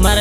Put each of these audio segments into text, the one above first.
my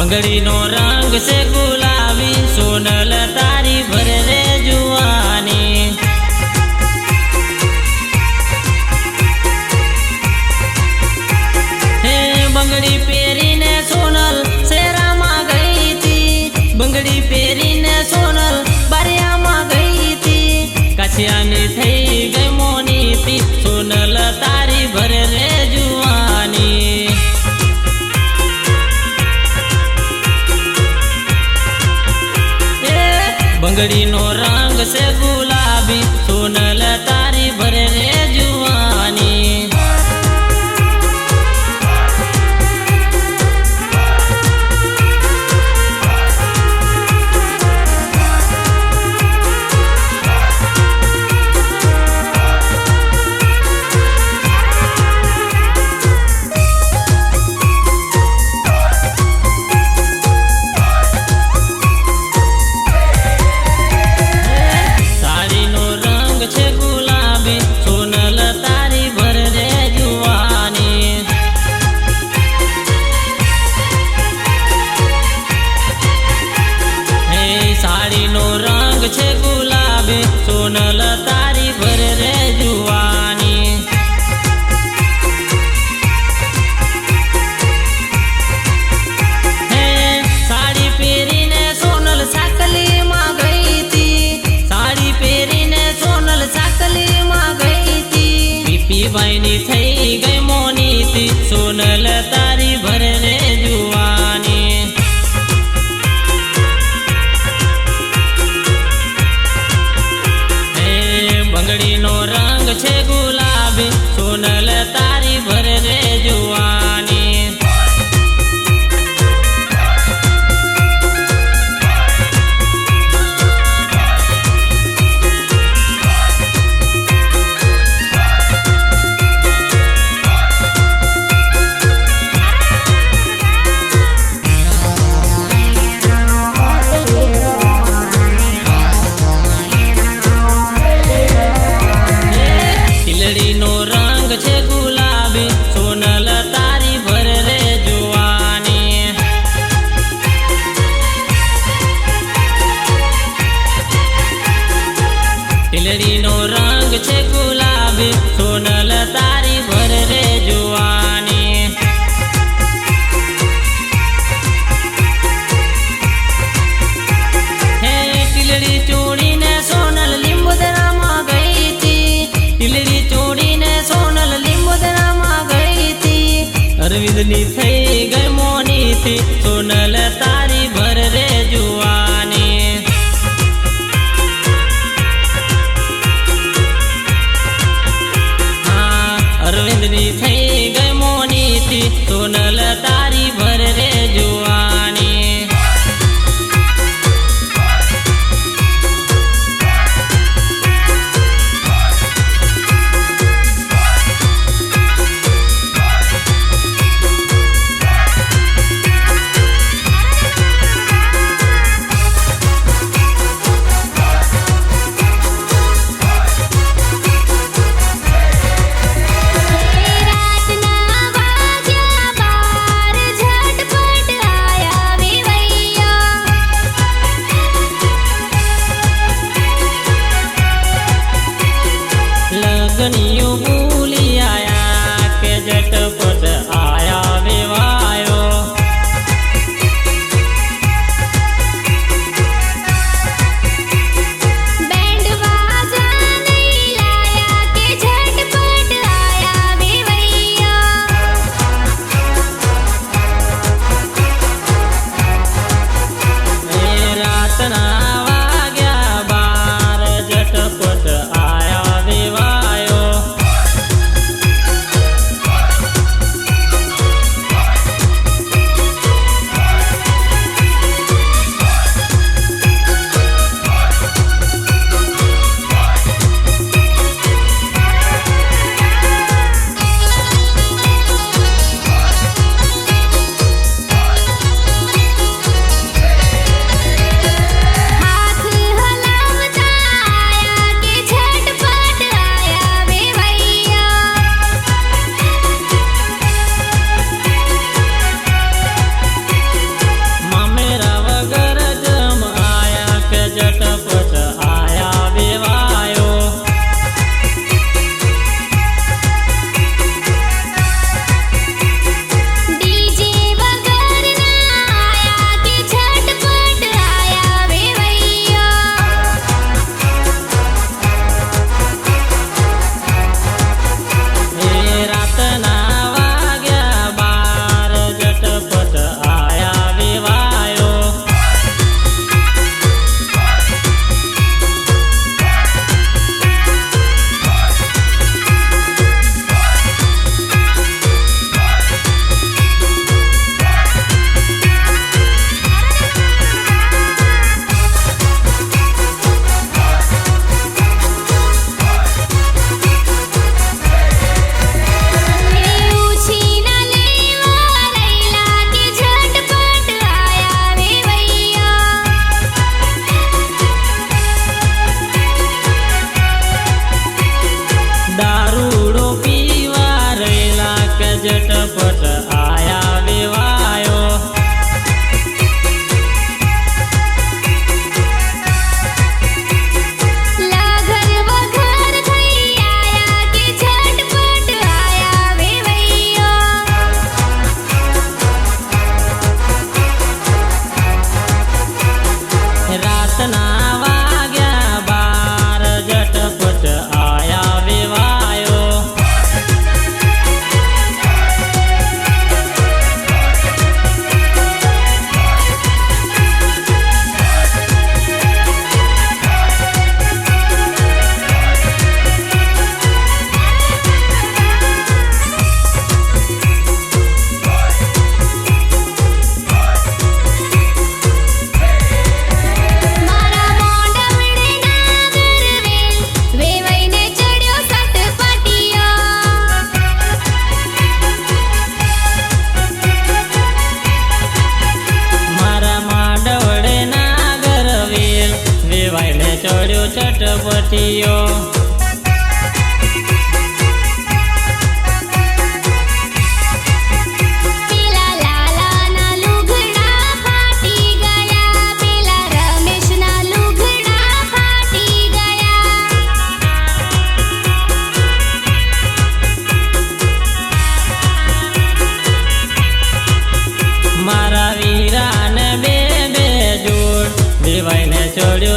બંગડી નો રંગ છે ગુલાબી, સોનલ તારી ભરે રે જુવાની. હે બંગડી પહેરીને સોનલ શેરામાં ગઈ હતી. બંગડી પહેરીને સોનલ બારિયામાં ગઈ હતી. કછિયાની થઈ ગઈ મોની પી સોનલ તારી ભરે રે બંગડીનો રંગ છે ગુલાબી. ની થઈ ગઈ મોની થી સોનલ તારી ભર રે જુવા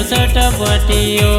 ચોસઠ પટીઓ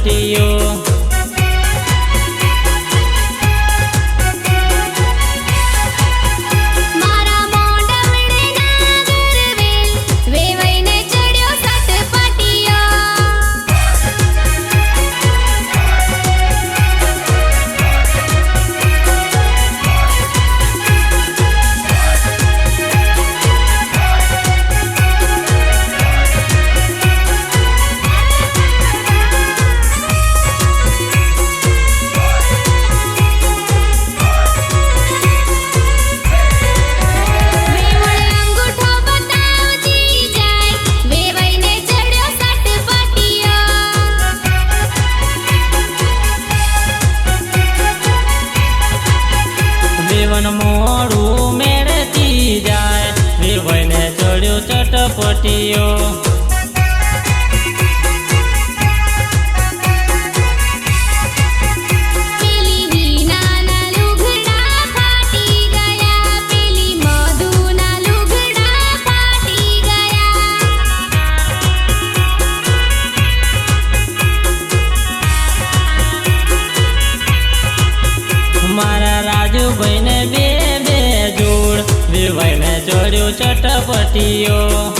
ચટપટીઓ ચડ્યો よ